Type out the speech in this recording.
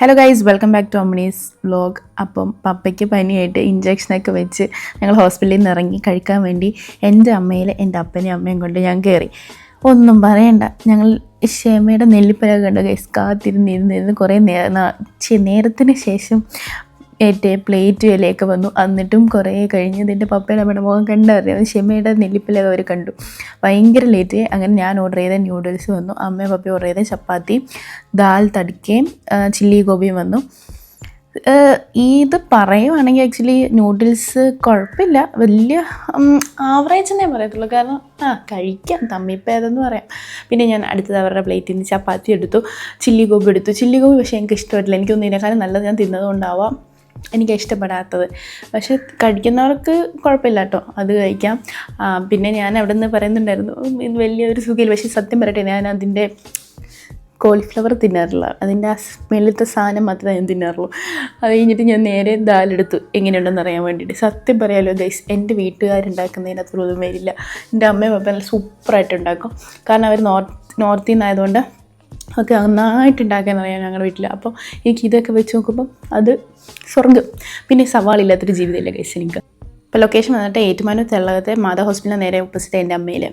Hello guys welcome back to Ammani's vlog അപ്പം പപ്പയ്ക്ക് പനിയായിട്ട് ഇഞ്ചക്ഷനൊക്കെ വെച്ച് ഞങ്ങൾ ഹോസ്പിറ്റലിൽ നിന്ന് ഇറങ്ങി കഴിക്കാൻ വേണ്ടി എന്റെ അമ്മയിൽ എന്റെ അപ്പനെയും അമ്മയും കൊണ്ട് ഞാൻ കയറി. ഒന്നും പറയണ്ട. ഞങ്ങൾ ക്ഷമയുടെ നെല്ലിപ്പല കണ്ടു ഗൈസ് കാത്തിരുന്നിരുന്നിരുന്ന് കുറേ നേരത്തിന് ശേഷം ഏറ്റേ പ്ലേറ്റ് വിലയൊക്കെ വന്നു. എന്നിട്ടും കുറേ കഴിഞ്ഞ് ഇതിന്റെ പപ്പയുടെ അമ്മയുടെ മുഖം കണ്ടറിയാം ക്ഷമയുടെ നെല്ലിപ്പിലൊക്കെ അവർ കണ്ടു. ഭയങ്കര ലേറ്റ് അങ്ങനെ ഞാൻ ഓർഡർ ചെയ്ത ന്യൂഡിൽസ് വന്നു. അമ്മയും പപ്പയും ഓർഡർ ചെയ്ത ചപ്പാത്തി ദാൽ തടിക്കുകയും ചില്ലി ഗോപിയും വന്നു. ഇത് പറയുവാണെങ്കിൽ ആക്ച്വലി ന്യൂഡിൽസ് കുഴപ്പമില്ല. വലിയ ആവറേജ് എന്നേ പറയത്തുള്ളൂ. കാരണം ആ കഴിക്കാം. തമ്മിപ്പേതെന്ന് പറയാം. പിന്നെ ഞാൻ അടുത്തത് അവരുടെ പ്ലേറ്റിൽ നിന്ന് ചപ്പാത്തി എടുത്തു. ചില്ലി ഗോപി എടുത്തു. ചില്ലി ഗോപി പക്ഷേ എനിക്ക് ഇഷ്ടമായിട്ടില്ല. എനിക്കൊന്നും ഇതിനേക്കാളും നല്ലത് ഞാൻ തിന്നതുകൊണ്ടാവാം. എനിക്ക് ഇഷ്ടപ്പെടാത്തത്. പക്ഷെ കഴിക്കുന്നവർക്ക് കുഴപ്പമില്ല കേട്ടോ. അത് കഴിക്കാം. പിന്നെ ഞാൻ അവിടെ നിന്ന് പറയുന്നുണ്ടായിരുന്നു "ഉം, ഇത് വലിയൊരു സുഖമില്ല. പക്ഷേ സത്യം പറയട്ടെ ഞാൻ അതിന്റെ കോളിഫ്ലവർ തിന്നാറില്ല. അതിന്റെ ആ സ്മെല്ലത്തെ സാധനം മാത്രമേ ഞാൻ തിന്നാറുള്ളൂ. അത് കഴിഞ്ഞിട്ട് ഞാൻ നേരെ ദാലെടുത്തു. എങ്ങനെയുണ്ടെന്ന് അറിയാൻ വേണ്ടിയിട്ട്. സത്യം പറയാലോ ഗൈസ് എന്റെ വീട്ടുകാരുണ്ടാക്കുന്നതിനകത്ത് ഒന്നും വരില്ല. എന്റെ അമ്മയും പപ്പ നല്ല സൂപ്പറായിട്ട് ഉണ്ടാക്കും. കാരണം അവർ നോർത്ത് നോർത്തിൽ നിന്നായതുകൊണ്ട് ഒക്കെ നന്നായിട്ട് ഉണ്ടാക്കാൻ അറിയാം ഞങ്ങളുടെ വീട്ടിൽ. അപ്പോൾ എനിക്ക് ഇതൊക്കെ വെച്ച് നോക്കുമ്പം അത് സ്വർഗം. പിന്നെ സവാളില്ലാത്തൊരു ജീവിതമില്ല ഗൈസ് എനിക്ക്. ഇപ്പോൾ ലൊക്കേഷൻ വന്നിട്ട് ഏറ്റുമാനൂർ തെള്ളകത്തെ മാതാ ഹോസ്പിറ്റലിന് നേരെ ഓപ്പോസിറ്റ് എന്റെ അമ്മയിൽ